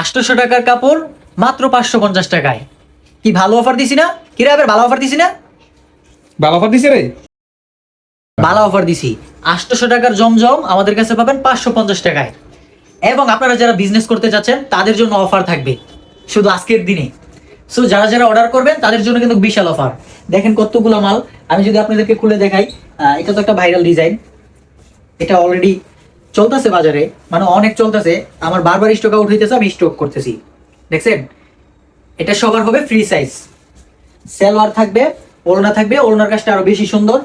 আটশোশো টাকার কাপড় মাত্র পাঁচশো পঞ্চাশ টাকায়। কি ভালো অফার দিছি না? কি রে আবার ভালো অফার দিছি না? ভালো অফার দিছে রে। ভালো অফার দিছি। আটশোশো টাকার জমজম আমাদের কাছে পাবেন পাঁচশো পঞ্চাশ টাকায়। এবং আপনারা যারা বিজনেস করতে চাচ্ছেন তাদের জন্য অফার থাকবে। শুধু আজকের দিনে। সো যারা যারা অর্ডার করবেন তাদের জন্য কিন্তু বিশাল অফার দেখেন কতগুলো মাল। আমি যদি আপনাদেরকে খুলে দেখাই এটা তো একটা ভাইরাল ডিজাইন এটা অলরেডি চলতেছে বাজারে মানে অনেক চলতেছে, আমার বারবার স্টক আউট হইতেছে, আমি স্টক করতেছি। দেখছেন? এটা সবার হবে ফ্রি সাইজ সেলওয়ার থাকবে ওড়না থাকবে ওড়নার কাজটা আরও বেশি সুন্দর।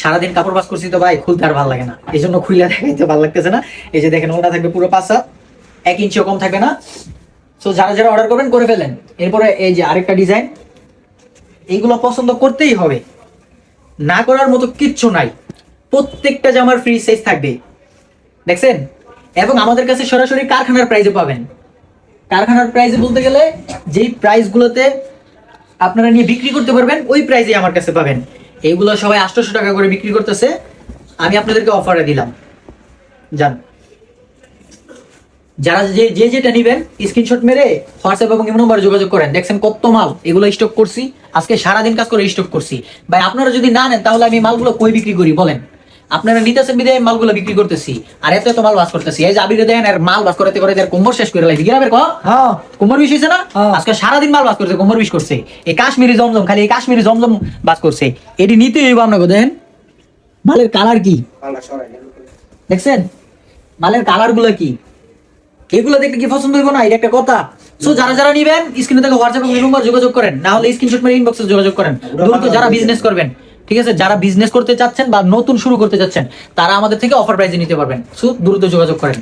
সারাদিন কাপড় বাস করছি তো ভাই, খুলতে আর ভালো লাগে না। এই জন্য খুলে দেখাইতে ভালো লাগতেছে না। এই যে দেখেন ওটা থাকবে পুরো পাঁচ এক ইঞ্চিও কম থাকবে না। তো যারা যারা অর্ডার করবেন, করে ফেলেন। এরপরে এই যে আরেকটা ডিজাইন এইগুলো পছন্দ করতেই হবে। না করার মতো কিচ্ছু নাই। প্রত্যেকটা জামার ফ্রি সাইজ থাকবে। দেখছেন? এবং আমাদের কাছে সরাসরি কারখানার প্রাইজে পাবেন। কারখানার প্রাইজে বলতে গেলে যেই প্রাইসগুলোতে আপনারা নিয়ে বিক্রি করতে পারবেন, ওই প্রাইজে আমার কাছে পাবেন। এইগুলো সবাই আটশোশো টাকা করে বিক্রি করতেছে। আমি আপনাদেরকে অফারে দিলাম। যান। যারা যে যে যেটা নিবেন স্ক্রিনশট মেরে হোয়াটসঅ্যাপ এবং ইমো নম্বরে যোগাযোগ করেন। দেখছেন কত মাল? এগুলো স্টক করছি। আজকে সারাদিন কাজ করে স্টক করছি। ভাই, আপনারা যদি না নেন, তাহলে আমি মালগুলো কই বিক্রি করি? বলেন। আপনারা নিতেছেন বিদে আমি মালগুলো বিক্রি করতেছি। আর এত এত মাল বাস করতেছি। এই আবিরে দেন আর মাল বাস করতে করে এর কোমর শেষ করে লাগবে গিরাবের কহ হ্যাঁ। কোমর বিষ হয়েছে না? হ্যাঁ। আজকে সারাদিন মাল বাস করছে কোমর বিষ করছে। এই কাশ্মীরি জমজম খালি এই কাশ্মীরি জমজম বাস করছে। এটি নিতে হইব আপনাকে দেখেন। মালের কালার কি? দেখছেন? মালের কালারগুলো কি? এগুলো দেখলে কি পছন্দ হইব না? এটা একটা কথা। সো যারা যারা নিবেন স্ক্রিনে থেকে হোয়াটসঅ্যাপ এবং নম্বর যোগাযোগ করেন। না হলে স্ক্রিনশট মেরে ইনবক্সে যোগাযোগ করেন। দ্রুত যারা বিজনেস করবেন। ঠিক আছে? যারা বিজনেস করতে চাচ্ছেন বা নতুন শুরু করতে চাচ্ছেন, তারা আমাদের থেকে অফার প্রাইজে নিতে পারবেন। সো দ্রুত যোগাযোগ করেন।